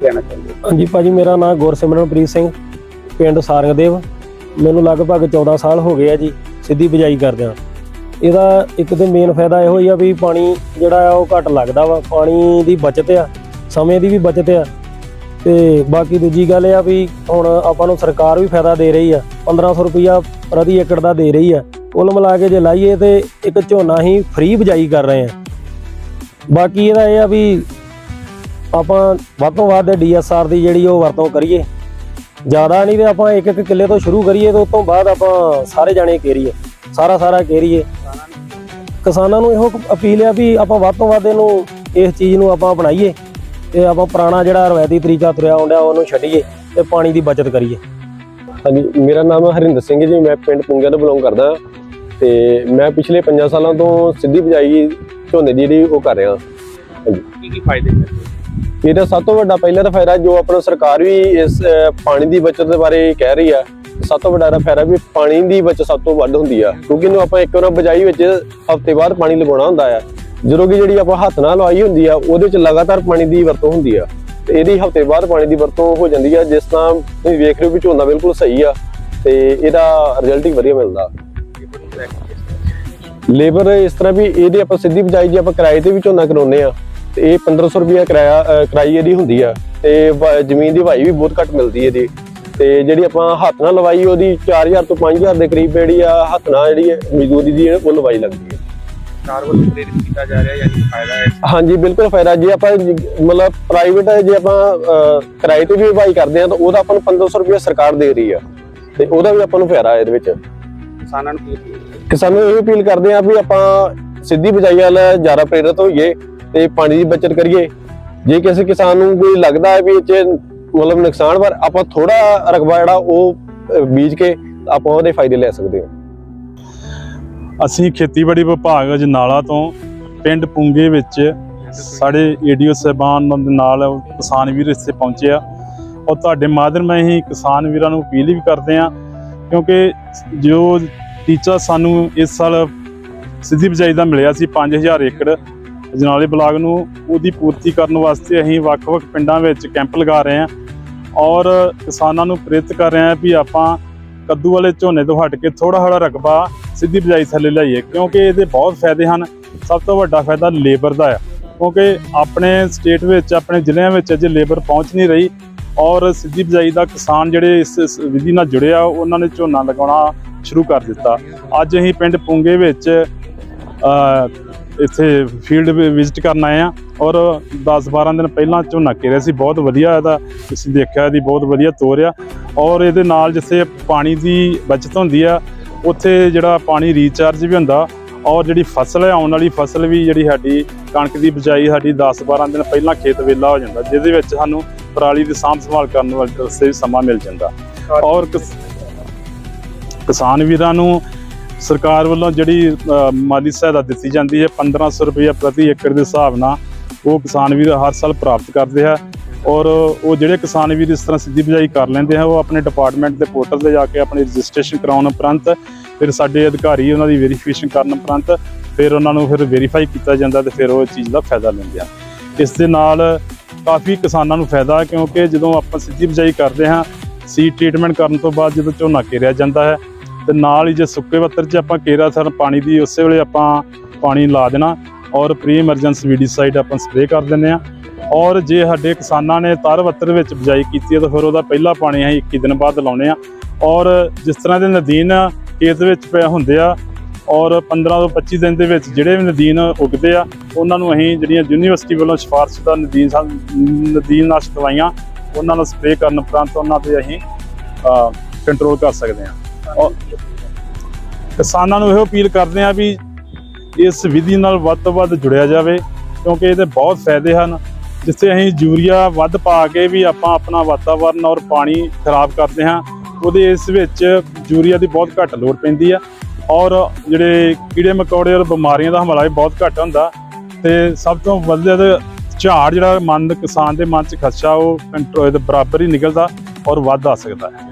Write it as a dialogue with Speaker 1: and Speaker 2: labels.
Speaker 1: ਕਹਿਣਾ ਚਾਹੁੰਦੇ ਹੋ?
Speaker 2: ਹਾਂਜੀ, ਭਾਜੀ, ਮੇਰਾ ਨਾਮ ਗੁਰਸਿਮਰਨਪ੍ਰੀਤ ਸਿੰਘ, ਪਿੰਡ ਸਾਰੰਗਦੇਵ। ਮੈਨੂੰ ਲਗਭਗ 14 ਸਾਲ ਹੋ ਗਏ ਆ ਜੀ, ਸਿੱਧੀ ਬਿਜਾਈ ਕਰਦਿਆਂ ਇਹਦਾ ਇੱਕ ਤੇ ਮੇਨ ਫਾਇਦਾ ਇਹੋ ਹੀ ਆ ਵੀ ਪਾਣੀ ਜਿਹੜਾ ਆ ਉਹ ਘੱਟ ਲੱਗਦਾ ਵਾ, ਪਾਣੀ ਦੀ ਬਚਤ ਆ, ਸਮੇਂ ਦੀ ਵੀ ਬਚਤ ਆ। ਤੇ ਬਾਕੀ ਦੂਜੀ ਗੱਲ ਇਹ ਆ ਵੀ ਹੁਣ ਆਪਾਂ ਨੂੰ ਸਰਕਾਰ ਵੀ ਫਾਇਦਾ ਦੇ ਰਹੀ ਆ 1500 ਰੁਪਇਆ ਪ੍ਰਤੀ ਏਕੜ ਦਾ ਦੇ ਰਹੀ ਆ। ਕੁੱਲ ਮਿਲਾ ਕੇ ਜੇ ਲਾਈਏ ਤੇ ਇੱਕ ਝੋਨਾ ਹੀ ਫ੍ਰੀ ਬਿਜਾਈ ਕਰ ਰਹੇ ਆ। ਬਾਕੀ ਇਹਦਾ ਇਹ ਆ ਵੀ ਆਪਾਂ ਵੱਧ ਤੋਂ ਵੱਧ ਡੀਐਸਆਰ ਦੀ ਜਿਹੜੀ ਉਹ ਵਰਤੋਂ ਕਰੀਏ। ਜ਼ਿਆਦਾ ਨਹੀਂ ਤੇ ਆਪਾਂ ਇੱਕ ਇੱਕ ਕਿੱਲੇ ਤੋਂ ਸ਼ੁਰੂ ਕਰੀਏ ਤੇ ਉਸ ਤੋਂ ਬਾਅਦ ਆਪਾਂ ਸਾਰੇ ਜਾਣੇ ਕੇਰੀਏ। ਸਾਰਾ ਸਾਰਾ ਕੇਰੀਏ। ਕਿਸਾਨਾਂ ਨੂੰ ਇਹੋ ਅਪੀਲ ਆ ਵੀ ਆਪਾਂ ਵੱਧ ਤੋਂ ਵੱਧ ਇਹਨੂੰ ਇਸ ਚੀਜ਼ ਨੂੰ ਆਪਾਂ ਅਪਣਾਈਏ ਤੇ ਆਪਾਂ ਪੁਰਾਣਾ ਜਿਹੜਾ ਰਵਾਇਤੀ ਤਰੀਕਾ ਤੁਰਿਆ ਆਉਂਦਾ ਉਹਨੂੰ ਛੱਡੀਏ ਤੇ ਪਾਣੀ ਦੀ ਬਚਤ ਕਰੀਏ।
Speaker 3: ਹਾਂਜੀ ਮੇਰਾ ਨਾਮ ਹੈ ਹਰਿੰਦਰ ਸਿੰਘ ਜੀ ਮੈਂ ਪਿੰਡ ਪੁੰਗਿਆ ਤੋਂ ਬਿਲੋਂਗ ਕਰਦਾ ਤੇ ਮੈਂ ਪਿਛਲੇ 5 ਸਾਲਾਂ ਤੋਂ ਸਿੱਧੀ ਬਿਜਾਈ ਝੋਨੇ ਦੀ ਜਿਹੜੀ ਉਹ ਕਰ ਰਿਹਾ।
Speaker 1: ਕੀ ਕੀ ਫਾਇਦੇ ਨੇ?
Speaker 3: ਇਹਦਾ ਸਭ ਤੋਂ ਵੱਡਾ ਪਹਿਲਾ ਤਾਂ ਫਾਇਦਾ ਜੋ ਆਪਣਾ ਸਰਕਾਰ ਵੀ ਇਸ ਪਾਣੀ ਦੀ ਬਚਤ ਦੇ ਬਾਰੇ ਕਹਿ ਰਹੀ ਆ ਸਭ ਤੋਂ ਵੱਡਾ ਫਾਇਦਾ ਵੀ ਪਾਣੀ ਦੀ ਬਚਤ ਸਭ ਤੋਂ ਵੱਧ ਹੁੰਦੀ ਆ ਕਿਉਂਕਿ ਇਹਨੂੰ ਆਪਾਂ ਇੱਕ ਵਾਰ ਬਿਜਾਈ ਵਿੱਚ ਹਫ਼ਤੇ ਬਾਅਦ ਪਾਣੀ ਲਗਾਉਣਾ ਹੁੰਦਾ ਆ। ਜਦੋਂ ਕਿ ਜਿਹੜੀ ਆਪਾਂ ਹੱਥ ਨਾਲ ਲਵਾਈ ਹੁੰਦੀ ਆ ਉਹਦੇ ਵਿੱਚ ਲਗਾਤਾਰ ਪਾਣੀ ਦੀ ਵਰਤੋਂ ਹੁੰਦੀ ਆ। ਤੇ ਇਹਦੀ ਹਫ਼ਤੇ ਬਾਅਦ ਪਾਣੀ ਦੀ ਵਰਤੋਂ ਹੋ ਜਾਂਦੀ ਆ ਜਿਸ ਤਰ੍ਹਾਂ ਤੁਸੀਂ ਵੇਖ ਰਹੇ ਹੋ ਵੀ ਝੋਨਾ ਬਿਲਕੁਲ ਸਹੀ ਆ ਤੇ ਇਹਦਾ ਰਿਜ਼ਲਟ ਹੀ ਵਧੀਆ ਮਿਲਦਾ। ਲੇਬਰ ਇਸ ਤਰ੍ਹਾਂ ਵੀ ਇਹਦੇ ਆਪਾਂ ਸਿੱਧੀ ਬਜਾਈ ਜੇ ਆਪਾਂ ਕਿਰਾਏ ਤੇ ਵੀ ਝੋਨਾ ਕਰਾਉਨੇ ਆ ਤੇ ਇਹ 1500 ਰੁਪਿਆ ਕਿਰਾਇਆ ਕਿਰਾਈ ਇਹਦੀ ਹੁੰਦੀ ਆ। ਤੇ ਜ਼ਮੀਨ ਦੀ ਵਾਈ ਵੀ ਬਹੁਤ ਘੱਟ ਮਿਲਦੀ ਇਹਦੀ। ਤੇ ਜਿਹੜੀ ਆਪਾਂ ਹੱਥ ਨਾਲ ਲਵਾਈ ਉਹਦੀ 4000 ਤੋਂ 5000 ਦੇ ਕਰੀਬ ਜਿਹੜੀ ਆ ਹੱਥ ਨਾਲ ਜਿਹੜੀ ਹੈ ਮਜ਼ਦੂਰੀ ਦੀ ਉਹ ਲਵਾਈ ਲੱਗਦੀ ਹੈ
Speaker 1: ਸਰਕਾਰ ਵੱਲੋਂ ਪ੍ਰੇਰਿਤ ਕੀਤਾ ਜਾ ਰਿਹਾ ਯਾਨੀ ਫਾਇਦਾ ਹੈ?
Speaker 3: ਹਾਂਜੀ ਬਿਲਕੁਲ ਫਾਇਦਾ। ਜੇ ਆਪਾਂ ਮਤਲਬ ਪ੍ਰਾਈਵੇਟ ਜੇ ਆਪਾਂ ਕਿਰਾਏ ਤੇ ਵੀ ਵਾਈ ਕਰਦੇ ਆ ਤਾਂ ਉਹਦਾ ਆਪਾਂ ਨੂੰ 1500 ਰੁਪਿਆ ਸਰਕਾਰ ਦੇ ਰਹੀ ਆ। ਤੇ ਉਹਦਾ ਵੀ ਆਪਾਂ ਨੂੰ ਫਾਇਦਾ ਇਹਦੇ ਵਿੱਚ।
Speaker 1: ਕਿਸਾਨਾਂ ਨੂੰ?
Speaker 3: ਕਿਸਾਨਾਂ ਨੂੰ ਇਹ ਅਪੀਲ ਕਰਦੇ ਆ ਵੀ ਆਪਾਂ ਸਿੱਧੀ ਬਿਜਾਈ ਵੱਲ ਜ਼ਿਆਦਾ ਪ੍ਰੇਰਿਤ ਹੋਈਏ। ਤੇ ਪਾਣੀ ਦੀ ਬਚਤ ਕਰੀਏ। ਜੇ ਕਿਸੇ ਕਿਸਾਨ ਨੂੰ ਕੋਈ ਲੱਗਦਾ ਹੈ ਵੀ ਇਹ 'ਚ ਮਤਲਬ ਨੁਕਸਾਨ, ਪਰ ਆਪਾਂ ਥੋੜਾ ਰਕਬਾ ਜਿਹੜਾ ਉਹ ਬੀਜ ਕੇ ਆਪਾਂ ਉਹਦੇ ਫਾਇਦੇ ਲੈ ਸਕਦੇ ਹਾਂ।
Speaker 4: ਅਸੀਂ ਖੇਤੀਬਾੜੀ ਵਿਭਾਗ ਅਜਨਾਲਾ ਤੋਂ ਪਿੰਡ ਪੁੰਗੇ ਵਿੱਚ ਸਾਡੇ ਏਡੀਓ ਸਾਹਿਬਾਨ ਦੇ ਨਾਲ ਕਿਸਾਨ ਵੀਰ ਇੱਥੇ ਪਹੁੰਚੇ ਆ। ਔਰ ਤੁਹਾਡੇ ਮਾਧਿਅਮ ਰਾਹੀਂ ਹੀ ਕਿਸਾਨ ਵੀਰਾਂ ਨੂੰ ਅਪੀਲ ਵੀ ਕਰਦੇ ਆ, ਕਿਉਂਕਿ ਜੋ ਟੀਚਾ ਸਾਨੂੰ ਇਸ ਸਾਲ ਸਿੱਧੀ ਬਿਜਾਈ ਦਾ ਮਿਲਿਆ ਸੀ 5000 ਏਕੜ ਅਜਨਾਲੇ ਬਲਾਕ ਨੂੰ ਉਹਦੀ ਪੂਰਤੀ ਕਰਨ ਵਾਸਤੇ ਅਸੀਂ ਵੱਖ-ਵੱਖ ਪਿੰਡਾਂ ਵਿੱਚ ਕੈਂਪ ਲਗਾ ਰਹੇ ਹਾਂ ਔਰ ਕਿਸਾਨਾਂ ਨੂੰ ਪ੍ਰੇਰਿਤ ਕਰ ਰਹੇ ਹਾਂ ਵੀ ਆਪਾਂ ਕੱਦੂ ਵਾਲੇ ਝੋਨੇ ਤੋਂ ਹਟ ਕੇ ਥੋੜਾ ਥੋੜਾ ਰਕਬਾ ਸਿੱਧੀ ਬਿਜਾਈ ਥੱਲੇ ਲਿਆਈਏ ਕਿਉਂਕਿ ਇਹਦੇ ਬਹੁਤ ਫਾਇਦੇ ਹਨ, ਸਭ ਤੋਂ ਵੱਡਾ ਫਾਇਦਾ ਲੇਬਰ ਦਾ ਆ। ਕਿਉਂਕਿ ਆਪਣੇ ਸਟੇਟ ਵਿੱਚ, ਆਪਣੇ ਜ਼ਿਲ੍ਹਿਆਂ ਵਿੱਚ ਅਜੇ ਲੇਬਰ ਪਹੁੰਚ ਨਹੀਂ ਰਹੀ ਔਰ ਸਿੱਧੀ ਬਿਜਾਈ ਦਾ ਕਿਸਾਨ ਜਿਹੜੇ ਇਸ ਵਿਧੀ ਨਾਲ ਜੁੜਿਆ, ਉਹਨਾਂ ਨੇ ਝੋਨਾ ਲਗਾਉਣਾ ਸ਼ੁਰੂ ਕਰ ਦਿੱਤਾ। ਅੱਜ ਅਸੀਂ ਪਿੰਡ ਪੁੰਗੇ ਵਿੱਚ ਇੱਥੇ ਫੀਲਡ ਵਿਜ਼ਿਟ ਕਰਨ ਆਏ ਆ ਔਰ 10-12 ਦਿਨ ਪਹਿਲਾਂ ਝੋਨਾ ਕੇਰਿਆ ਸੀ। ਬਹੁਤ ਵਧੀਆ ਇਹਦਾ ਤੁਸੀਂ ਦੇਖਿਆ ਇਹਦੀ ਬਹੁਤ ਵਧੀਆ ਤੋਰ ਆ। ਔਰ ਇਹਦੇ ਨਾਲ ਜਿੱਥੇ ਪਾਣੀ ਦੀ ਬਚਤ ਹੁੰਦੀ ਆ ਉੱਥੇ ਜਿਹੜਾ ਪਾਣੀ ਰੀਚਾਰਜ ਵੀ ਹੁੰਦਾ ਔਰ ਜਿਹੜੀ ਫਸਲ ਹੈ ਆਉਣ ਵਾਲੀ ਫਸਲ ਵੀ ਜਿਹੜੀ ਸਾਡੀ ਕਣਕ ਦੀ ਬਿਜਾਈ ਸਾਡੀ 10-12 ਦਿਨ ਪਹਿਲਾਂ ਖੇਤ ਵੇਲਾ ਹੋ ਜਾਂਦਾ ਜਿਹਦੇ ਵਿੱਚ ਸਾਨੂੰ ਪਰਾਲੀ ਦੀ ਸਾਂਭ ਸੰਭਾਲ ਕਰਨ ਵਾਸਤੇ ਸਮਾਂ ਮਿਲ ਜਾਂਦਾ। ਔਰ ਕਿਸ- ਕਿਸਾਨ ਵੀਰਾਂ ਨੂੰ ਸਰਕਾਰ ਵੱਲੋਂ ਜਿਹੜੀ ਮਾਲੀ ਸਹਾਇਤਾ ਦਿੱਤੀ ਜਾਂਦੀ ਹੈ 1500 ਰੁਪਏ ਪ੍ਰਤੀ ਏਕੜ ਦੇ ਹਿਸਾਬ ਨਾਲ, ਉਹ ਕਿਸਾਨ ਵੀਰ ਹਰ ਸਾਲ ਪ੍ਰਾਪਤ ਕਰਦੇ ਹੈ ਔਰ ਉਹ ਜਿਹੜੇ ਕਿਸਾਨ ਵੀਰ ਇਸ ਤਰ੍ਹਾਂ ਸਿੱਧੀ ਬਿਜਾਈ ਕਰ ਲੈਂਦੇ ਆ, ਉਹ ਆਪਣੇ ਡਿਪਾਰਟਮੈਂਟ ਦੇ ਪੋਰਟਲ ਤੇ ਜਾ ਕੇ ਆਪਣੀ ਰਜਿਸਟ੍ਰੇਸ਼ਨ ਕਰਾਉਣ ਉਪਰੰਤ, ਫਿਰ ਸਾਡੇ ਅਧਿਕਾਰੀ ਉਹਨਾਂ ਦੀ ਵੈਰੀਫਿਕੇਸ਼ਨ ਕਰਨ ਉਪਰੰਤ, ਫਿਰ ਉਹਨਾਂ ਨੂੰ ਫਿਰ ਵੈਰੀਫਾਈ ਕੀਤਾ ਜਾਂਦਾ ਤੇ ਫਿਰ ਉਹ ਚੀਜ਼ ਦਾ ਫਾਇਦਾ ਲੈਂਦੇ ਆ। ਇਸ ਦੇ ਨਾਲ ਕਾਫੀ ਕਿਸਾਨਾਂ ਨੂੰ ਫਾਇਦਾ ਹੈ ਕਿਉਂਕਿ ਜਦੋਂ ਆਪਾਂ ਸਿੱਧੀ ਬਿਜਾਈ ਕਰਦੇ ਹਾਂ ਸੀਡ ਟ੍ਰੀਟਮੈਂਟ ਕਰਨ ਤੋਂ ਬਾਅਦ ਜਦੋਂ ਝੋਨਾ ਕੇਰਿਆ ਜਾਂਦਾ ਹੈ ਤੇ ਨਾਲ ਹੀ ਜੇ ਸੁੱਕੇ ਪੱਤਰ 'ਚ ਆਪਾਂ ਕੇਰਾ ਸਰ ਪਾਣੀ ਦੀ ਉਸੇ ਵੇਲੇ ਆਪਾਂ ਪਾਣੀ ਲਾ ਦੇਣਾ ਔਰ ਪ੍ਰੀ ਐਮਰਜੈਂਸੀ ਵੀਡੀਸਾਈਡ ਆਪਾਂ ਸਪਰੇਅ ਕਰ ਦਿੰਦੇ ਆ ਔਰ ਜੇ ਸਾਡੇ ਕਿਸਾਨਾਂ ਨੇ ਤਾਰ ਪੱਤਰ ਵਿੱਚ ਬਿਜਾਈ ਕੀਤੀ ਹੈ ਤਾਂ ਫਿਰ ਉਹਦਾ ਪਹਿਲਾ ਪਾਣੀ ਅਸੀਂ 21 ਦਿਨ ਬਾਅਦ ਲਾਉਨੇ ਆ ਔਰ ਜਿਸ ਤਰ੍ਹਾਂ ਦੇ ਨਦੀਨ ਖੇਤ ਵਿੱਚ ਪਏ ਹੁੰਦੇ ਆ ਔਰ 15 ਤੋਂ 25 ਦਿਨ ਦੇ ਵਿੱਚ ਜਿਹੜੇ ਵੀ ਨਦੀਨ ਉਗਦੇ ਆ, ਉਹਨਾਂ ਨੂੰ ਅਸੀਂ ਜਿਹੜੀਆਂ ਯੂਨੀਵਰਸਿਟੀ ਵੱਲੋਂ ਸਿਫਾਰਸ਼ ਦਾ ਨਦੀਨ ਨਦੀਨ ਨਾਸ਼ਕ ਦਵਾਈਆਂ ਉਹਨਾਂ ਨੂੰ ਸਪਰੇਅ ਕਰਨ ਉਪਰੰਤ ਉਹਨਾਂ ਤੇ ਅਸੀਂ ਕੰਟਰੋਲ ਕਰ ਸਕਦੇ ਹਾਂ। ਕਿਸਾਨਾਂ ਨੂੰ ਇਹੋ ਅਪੀਲ ਕਰਦੇ ਆ ਵੀ ਇਸ ਵਿਧੀ ਨਾਲ ਵੱਧ ਤੋਂ ਵੱਧ ਜੁੜਿਆ ਜਾਵੇ, ਕਿਉਂਕਿ ਇਹਦੇ ਬਹੁਤ ਫਾਇਦੇ ਹਨ, ਜਿੱਥੇ ਅਸੀਂ ਯੂਰੀਆ ਵੱਧ ਪਾ ਕੇ ਵੀ ਆਪਾਂ ਆਪਣਾ ਵਾਤਾਵਰਨ ਔਰ ਪਾਣੀ ਖਰਾਬ ਕਰਦੇ ਹਾਂ, ਉਹਦੇ ਇਸ ਵਿੱਚ ਯੂਰੀਆ ਦੀ ਬਹੁਤ ਘੱਟ ਲੋੜ ਪੈਂਦੀ ਆ ਔਰ ਜਿਹੜੇ ਕੀੜੇ ਮਕੌੜੇ ਔਰ ਬਿਮਾਰੀਆਂ ਦਾ ਹਮਲਾ ਵੀ ਬਹੁਤ ਘੱਟ ਹੁੰਦਾ ਤੇ ਸਭ ਤੋਂ ਵਧੀਆ ਝਾੜ ਜਿਹੜਾ ਮਨ ਕਿਸਾਨ ਦੇ ਮਨ 'ਚ ਖਦਸ਼ਾ, ਉਹ ਕੰਟਰੋਲ ਦੇ ਬਰਾਬਰ ਹੀ ਨਿਕਲਦਾ ਔਰ ਵੱਧ ਆ ਸਕਦਾ ਹੈ।